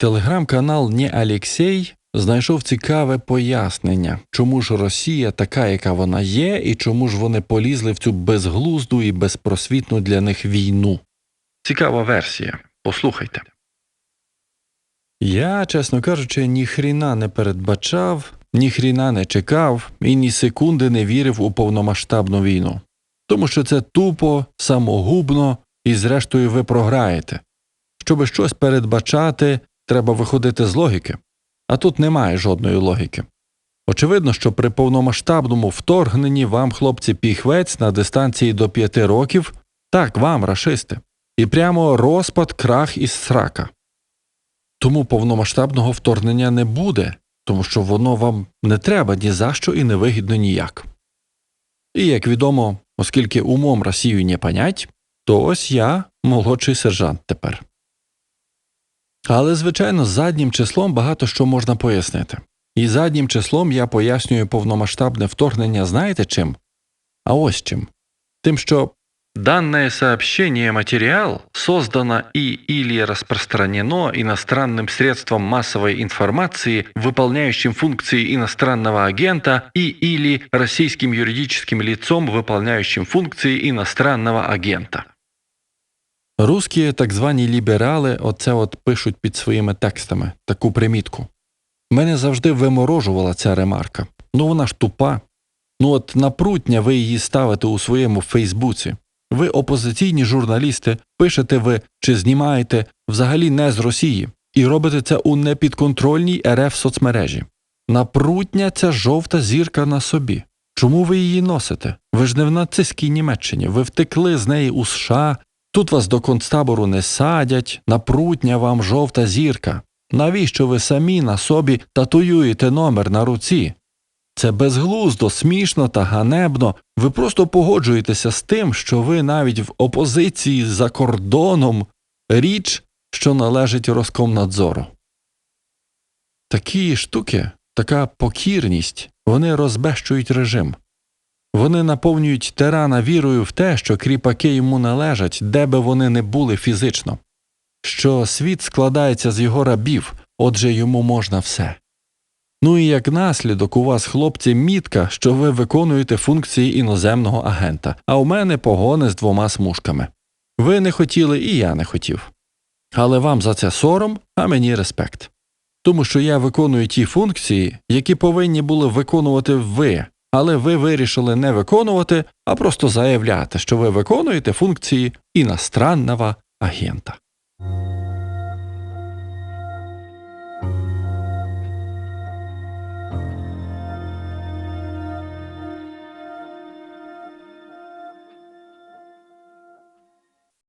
Телеграм-канал «Не Алєксей» знайшов цікаве пояснення, чому ж Росія така, яка вона є, і чому ж вони полізли в цю безглузду і безпросвітну для них війну. Цікава версія. Послухайте. Я, чесно кажучи, ніхріна не передбачав, ніхріна не чекав і ні секунди не вірив у повномасштабну війну. Тому що це тупо, самогубно і, зрештою, ви програєте. Щоби щось передбачати, треба виходити з логіки. А тут немає жодної логіки. Очевидно, що при повномасштабному вторгненні вам, хлопці, піхвець на дистанції до п'яти років, так вам, рашисти, і прямо розпад, крах із срака. Тому повномасштабного вторгнення не буде, тому що воно вам не треба ні за що і не вигідно ніяк. І як відомо, оскільки умом Росію не понять, то ось я молодший сержант тепер. Але, звичайно, з заднім числом багато що можна пояснити. І заднім числом я пояснюю повномасштабне вторгнення знаєте чим? А ось чим. Тим, що Данное сообщение материал создано и или распространено иностранным средством массовой информации, выполняющим функции иностранного агента, и или российским юридическим лицом, выполняющим функции иностранного агента. Русські так звані ліберали оце от пишуть під своїми текстами таку примітку. Мене завжди виморожувала ця ремарка. Ну вона ж тупа. Ну от на прутня ви її ставите у своєму Фейсбуці. Ви опозиційні журналісти, пишете ви чи знімаєте взагалі не з Росії, і робите це у непідконтрольній РФ соцмережі. Напрутня ця жовта зірка на собі. Чому ви її носите? Ви ж не в нацистській Німеччині, ви втекли з неї у США, тут вас до концтабору не садять, напрутня вам жовта зірка. Навіщо ви самі на собі татуюєте номер на руці? Це безглуздо, смішно та ганебно. Ви просто погоджуєтеся з тим, що ви навіть в опозиції за кордоном річ, що належить Роскомнадзору. Такі штуки, така покірність, вони розбещують режим. Вони наповнюють тирана вірою в те, що кріпаки йому належать, де би вони не були фізично, що світ складається з його рабів, отже йому можна все. Ну і як наслідок у вас, хлопці, мітка, що ви виконуєте функції іноземного агента, а у мене погони з двома смужками. Ви не хотіли, і я не хотів. Але вам за це сором, а мені респект. Тому що я виконую ті функції, які повинні були виконувати ви, але ви вирішили не виконувати, а просто заявляти, що ви виконуєте функції іностранного агента.